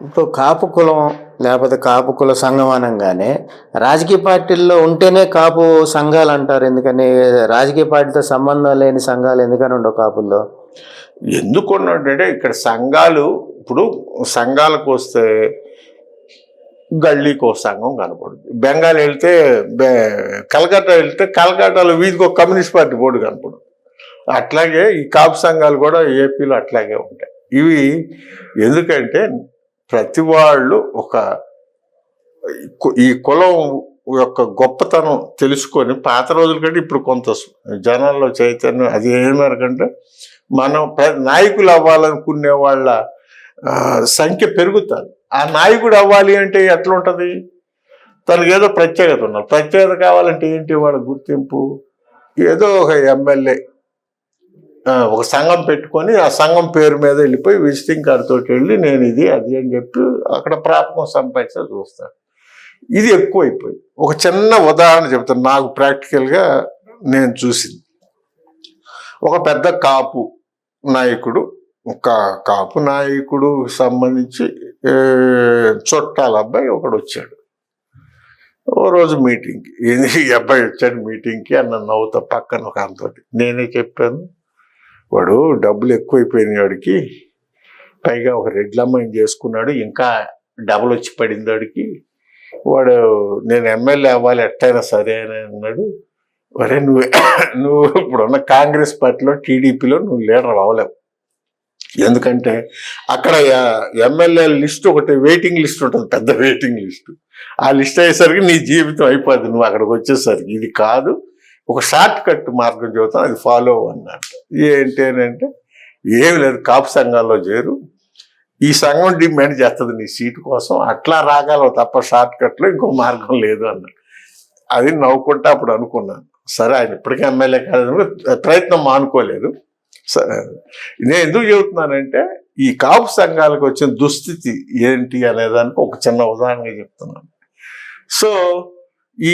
ఇప్పుడు కాపు కులం లేకపోతే కాపు కుల సంఘం అనగానే రాజకీయ పార్టీల్లో ఉంటేనే కాపు సంఘాలు అంటారు. ఎందుకని? రాజకీయ పార్టీతో సంబంధం లేని సంఘాలు ఎందుకని ఉండవు కాపుల్లో? ఎందుకు ఉన్నాడంటే ఇక్కడ సంఘాలు ఇప్పుడు సంఘాలకు వస్తే గల్లీకి ఒక సంఘం కనపడుతుంది బెంగాల్ వెళ్తే బె- కలకత్తా వెళ్తే కలకత్తాలో వీధికి ఒక కమ్యూనిస్ట్ పార్టీ బోర్డు కనపడుతుంది అట్లాగే ఈ కాపు సంఘాలు కూడా ఏపీలో అట్లాగే ఉంటాయి. ఇవి ఎందుకంటే ప్రతి వాళ్ళు ఒక ఈ కులం యొక్క గొప్పతనం తెలుసుకొని పాత రోజుల కంటే ఇప్పుడు కొంత జనాల్లో చైతన్యం అది ఏమరకంటే మనం నాయకులు అవ్వాలనుకునే వాళ్ళ సంఖ్య పెరుగుతుంది. ఆ నాయకుడు అవ్వాలి అంటే ఎట్లా ఉంటుంది? తనకి ఏదో ప్రత్యేకత ఉన్నారు ప్రత్యేకత కావాలంటే ఏంటి వాళ్ళ గుర్తింపు? ఏదో ఒక ఎమ్మెల్యే ఒక సంఘం పెట్టుకొని ఆ సంఘం పేరు మీద వెళ్ళిపోయి విజిటింగ్ కార్డుతో వెళ్ళి నేను ఇది అది అని చెప్పి అక్కడ ప్రాపకం సంపాదించా చూస్తాను. ఇది ఎక్కువైపోయింది. ఒక చిన్న ఉదాహరణ చెప్తాను. నాకు ప్రాక్టికల్గా నేను చూసింది. ఒక పెద్ద కాపు నాయకుడు ఒక కాపు నాయకుడు సంబంధించి చుట్టాల అబ్బాయి ఒకడు వచ్చాడు. ఓ రోజు మీటింగ్కి. ఏంది ఈ అబ్బాయి వచ్చాడు మీటింగ్కి అన్న నవ్వుతా పక్కన ఒక అంతటి నేనే చెప్పాను వాడు డబ్బులు ఎక్కువైపోయినాయి వాడికి పైగా ఒక రెడ్లమ్మాయిని చేసుకున్నాడు ఇంకా డబల్ వచ్చి పడింది వాడికి వాడు నేను ఎమ్మెల్యే అవ్వాలి ఎట్టయినా సరే అని అన్నాడు. వరే నువ్వు నువ్వు ఇప్పుడున్న కాంగ్రెస్ పార్టీలో టీడీపీలో నువ్వు లీడర్ అవ్వలేవు. ఎందుకంటే అక్కడ ఎమ్మెల్యే లిస్ట్ ఒకటి వెయిటింగ్ లిస్ట్ ఉంటుంది పెద్ద వెయిటింగ్ లిస్ట్. ఆ లిస్ట్ అయ్యేసరికి నీ జీవితం అయిపోద్ది నువ్వు అక్కడికి వచ్చేసరికి. ఇది కాదు ఒక షార్ట్ కట్ మార్గం చూద్దాం అది ఫాలో అన్నట్టు ఏంటి అని అంటే ఏమి లేదు కాపు సంఘాల్లో చేరు. ఈ సంఘం డిమాండ్ చేస్తుంది నీ సీటు కోసం అట్లా రాగలవు తప్ప షార్ట్ కట్లో ఇంకో మార్గం లేదు అన్నాడు. అది నవ్వుకుంటా అప్పుడు అనుకున్నాను. సరే ఆయన ఇప్పటికీ ఎమ్మెల్యే కాదు ప్రయత్నం మానుకోలేదు. సరే నేను ఎందుకు చెబుతున్నానంటే ఈ కాపు సంఘాలకు వచ్చిన దుస్థితి ఏంటి అనేదానికి ఒక చిన్న ఉదాహరణగా చెప్తున్నాను. సో ఈ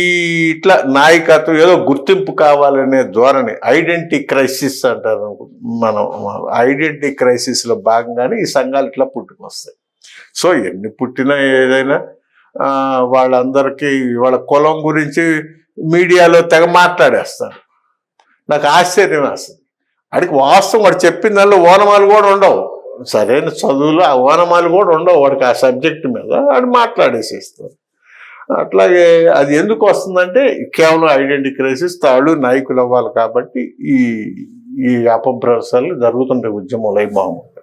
ఇట్లా నాయకత్వం ఏదో గుర్తింపు కావాలనే ధోరణి ఐడెంటిటీ క్రైసిస్ అంటారు మనం ఐడెంటిటీ క్రైసిస్లో భాగంగానే ఈ సంఘాలు ఇట్లా పుట్టుకొస్తాయి. సో ఎన్ని పుట్టినా ఏదైనా వాళ్ళందరికీ వాళ్ళ కులం గురించి మీడియాలో తెగ మాట్లాడేస్తారు. నాకు ఆశ్చర్యం వేస్తుంది. వాడికి వాస్తవం వాడు చెప్పిన దానిలో ఓనమాలు కూడా ఉండవు. సరైన చదువులు ఆ ఓనమాలు కూడా ఉండవు వాడికి ఆ సబ్జెక్ట్ మీద. వాడు మాట్లాడేసేస్తారు. అట్లాగే అది ఎందుకు వస్తుందంటే కేవలం ఐడెంటిటీ క్రైసిస్ తాళ్ళు నాయకులు అవ్వాలి కాబట్టి ఈ ఈ అపభ్రంశాలు జరుగుతుంటాయి ఉద్యమంలో మామూలు.